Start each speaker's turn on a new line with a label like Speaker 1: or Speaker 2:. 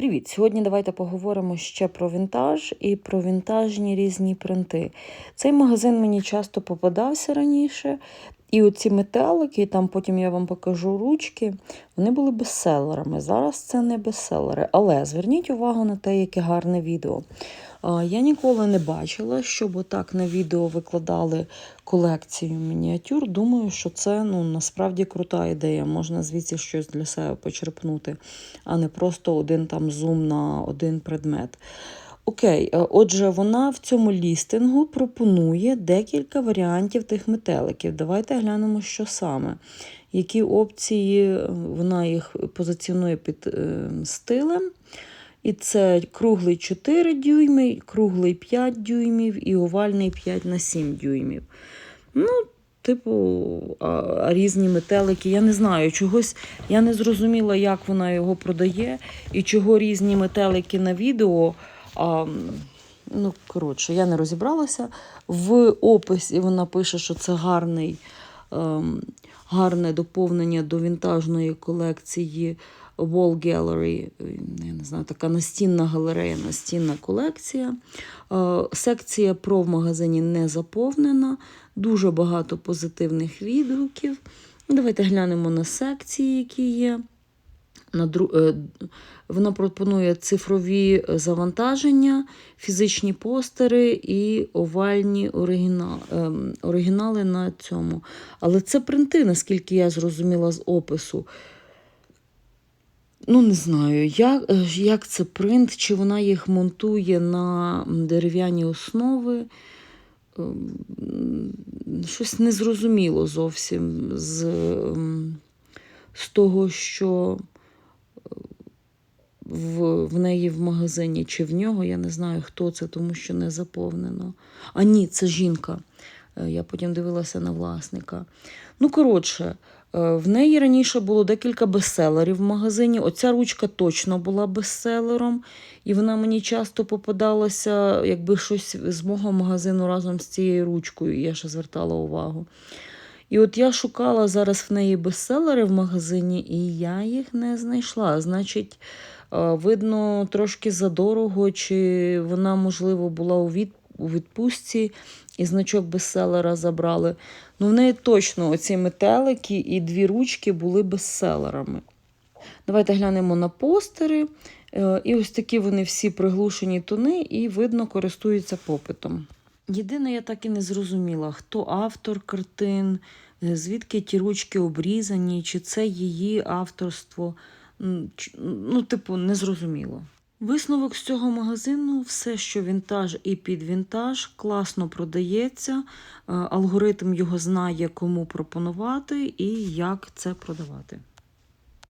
Speaker 1: Привіт! Сьогодні давайте поговоримо ще про вінтаж і про вінтажні різні принти. Цей магазин мені часто попадався раніше. І оці метелики, там потім я вам покажу ручки, вони були бестселерами. Зараз це не бестселери. Але зверніть увагу на те, яке гарне відео. Я ніколи не бачила, щоб отак на відео викладали колекцію мініатюр. Думаю, що це ну, насправді крута ідея. Можна звідси щось для себе почерпнути, а не просто один там зум на один предмет. Окей, е, отже, вона в цьому лістингу пропонує декілька варіантів тих метеликів. Давайте глянемо, що саме. Які опції е, вона їх позиціонує під е, стилем. І це круглий 4 дюйми, круглий 5 дюймів і овальний 5 на 7 дюймів. Ну, Типу, а, різні метелики. Я не знаю, чогось я не зрозуміла, як вона його продає, і чого різні метелики на відео. А, ну, коротше, я не розібралася. В описі вона пише, що це гарний, ем, гарне доповнення до вінтажної колекції Wall Gallery. Я не знаю, така настінна галерея, настінна колекція. Е, секція про в магазині не заповнена, дуже багато позитивних відгуків. Давайте глянемо на секції, які є. Е, Вона пропонує цифрові завантаження, фізичні постери і овальні оригінал... ем, оригінали на цьому. Але це принти, наскільки я зрозуміла з опису. Ну, не знаю, як, е, як це принт, чи вона їх монтує на дерев'яні основи. Ем, Щось незрозуміло зовсім з, ем, з того, що в, в неї в магазині чи в нього. Я не знаю, хто це, тому що не заповнено. А ні, це жінка. Е, Я потім дивилася на власника. Ну, коротше, е, в неї раніше було декілька бестселерів в магазині. Оця ручка точно була бестселером, і вона мені часто попадалася, якби щось з мого магазину разом з цією ручкою, я ще звертала увагу. І от я шукала зараз в неї бестселери в магазині, і я їх не знайшла. Значить, е, видно, трошки задорого, чи вона, можливо, була у від у відпустці і значок бестселера забрали. Ну, в неї точно оці метелики і дві ручки були бестселерами. Давайте глянемо на постери. Е, І ось такі вони всі приглушені тони, і видно, користуються попитом. Єдине, я так і не зрозуміла, хто автор картин, е, звідки ті ручки обрізані, чи це її авторство. Ну, типу, не зрозуміло. Висновок з цього магазину: все, що вінтаж і підвінтаж, класно продається. Е, Алгоритм його знає, кому пропонувати і як це продавати.